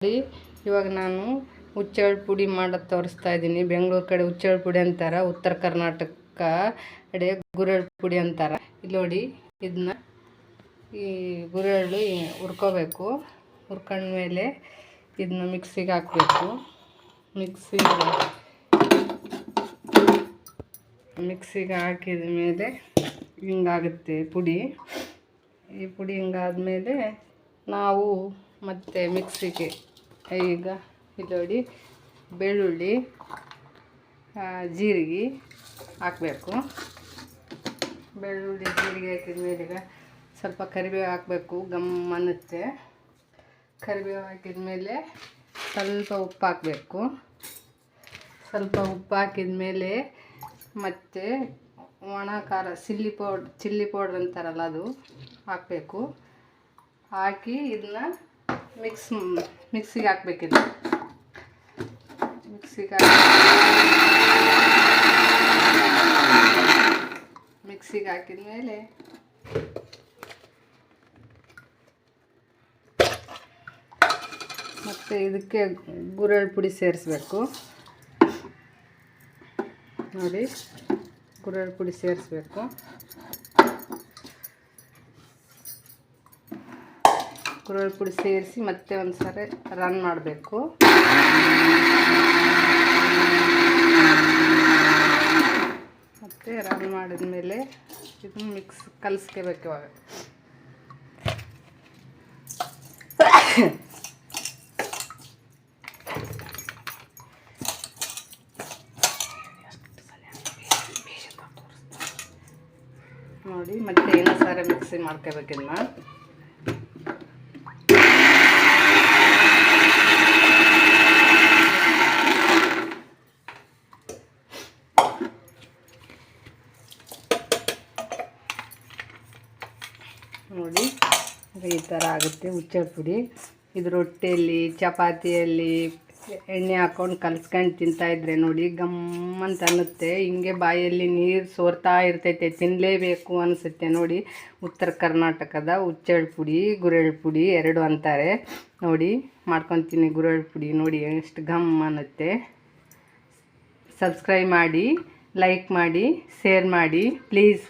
ನೋಡಿ ಇವಾಗ ನಾನು ಹುಚ್ಚೆಳ್ಳು ಪುಡಿ ಮಾಡೋದು ತೋರಿಸ್ತಾ ಇದ್ದೀನಿ. ಬೆಂಗಳೂರು ಕಡೆ ಹುಚ್ಚೆಳ್ಳು ಪುಡಿ ಅಂತಾರೆ, ಉತ್ತರ ಕರ್ನಾಟಕ ಕಡೆ ಗುರಳ್ ಪುಡಿ ಅಂತಾರೆ. ಇಲ್ಲಿ ನೋಡಿ ಇದನ್ನ ಈ ಗುರೆಳ್ಳು ಹುರ್ಕೋಬೇಕು. ಹುರ್ಕೊಂಡ್ಮೇಲೆ ಇದನ್ನ ಮಿಕ್ಸಿಗೆ ಹಾಕಬೇಕು. ಮಿಕ್ಸಿ ಮಿಕ್ಸಿಗೆ ಹಾಕಿದ ಮೇಲೆ ಹಿಂಗಾಗುತ್ತೆ ಪುಡಿ. ಈ ಪುಡಿ ಹಿಂಗಾದ್ಮೇಲೆ ನಾವು ಮತ್ತೆ ಮಿಕ್ಸಿಗೆ ಈಗ ಇಲ್ಲಿ ನೋಡಿ ಬೆಳ್ಳುಳ್ಳಿ ಜೀರಿಗೆ ಹಾಕಬೇಕು. ಬೆಳ್ಳುಳ್ಳಿ, ಜೀರಿಗೆ ಹಾಕಿದ ಮೇಲೆ ಈಗ ಸ್ವಲ್ಪ ಕರಿಬೇವು ಹಾಕಬೇಕು, ಗಮ್ ಅನ್ನುತ್ತೆ. ಕರಿಬೇವು ಹಾಕಿದ ಮೇಲೆ ಸ್ವಲ್ಪ ಉಪ್ಪು ಹಾಕಬೇಕು. ಸ್ವಲ್ಪ ಉಪ್ಪು ಹಾಕಿದ ಮೇಲೆ ಮತ್ತು ಒಣ ಖಾರ, ಚಿಲ್ಲಿ ಪೌಡ್, ಚಿಲ್ಲಿ ಪೌಡ್ರ್ ಅಂತಾರಲ್ಲ ಅದು ಹಾಕಬೇಕು. ಹಾಕಿ ಇದನ್ನ ಮಿಕ್ಸ್ ಮಿಕ್ಸಿಗೆ ಹಾಕ್ಬೇಕಿದೆ ಮಿಕ್ಸಿಗೆ ಮಿಕ್ಸಿಗೆ ಹಾಕಿದ ಮೇಲೆ ಮತ್ತು ಇದಕ್ಕೆ ಗುರೆಳ್ಳು ಪುಡಿ ಸೇರಿಸ್ಬೇಕು. ನೋಡಿ, ಗುರೆಳ್ಳು ಪುಡಿ ಸೇರಿಸ್ಬೇಕು. ಗುರೆಳ್ಳು ಪುಡಿ ಸೇರಿಸಿ ಮತ್ತೆ ಒಂದು ಸಾರಿ ರನ್ ಮಾಡಬೇಕು. ಮತ್ತು ರನ್ ಮಾಡಿದ ಮೇಲೆ ಇದನ್ನು ಮಿಕ್ಸ್ ಕಲಿಸ್ಕೋಬೇಕು ಇವಾಗ. ನೋಡಿ, ಮತ್ತೆ ಏನೋ ಸಾರೆ ಮಿಕ್ಸಿ ಮಾಡ್ಕೋಬೇಕು ನೋಡಿ. ಈ ಥರ ಆಗುತ್ತೆ ಹುಚ್ಚರ್ ಪುಡಿ. ಇದು ರೊಟ್ಟಿಯಲ್ಲಿ, ಚಪಾತಿಯಲ್ಲಿ ಎಣ್ಣೆ ಹಾಕ್ಕೊಂಡು ಕಲ್ಸ್ಕೊಂಡು ತಿಂತಾಯಿದ್ರೆ ನೋಡಿ ಗಮ್ ಅಂತ ಅನ್ನುತ್ತೆ. ಹಿಂಗೆ ಬಾಯಲ್ಲಿ ನೀರು ಸೋರ್ತಾ ಇರ್ತೈತೆ. ತಿನ್ನಲೇಬೇಕು ಅನಿಸುತ್ತೆ ನೋಡಿ. ಉತ್ತರ ಕರ್ನಾಟಕದ ಹುಚ್ಚೆಳ್ಳು ಪುಡಿ, ಗುರೆಳ್ ಪುಡಿ ಎರಡು ಅಂತಾರೆ. ನೋಡಿ, ಮಾಡ್ಕೊತೀನಿ ಗುರೆಳ್ ಪುಡಿ ನೋಡಿ, ಎಷ್ಟು ಘಮ್ ಅನ್ನುತ್ತೆ. ಸಬ್ಸ್ಕ್ರೈಬ್ ಮಾಡಿ ಲೈಕ್ ಮಾಡಿ ಶೇರ್ ಮಾಡಿ ಪ್ಲೀಸ್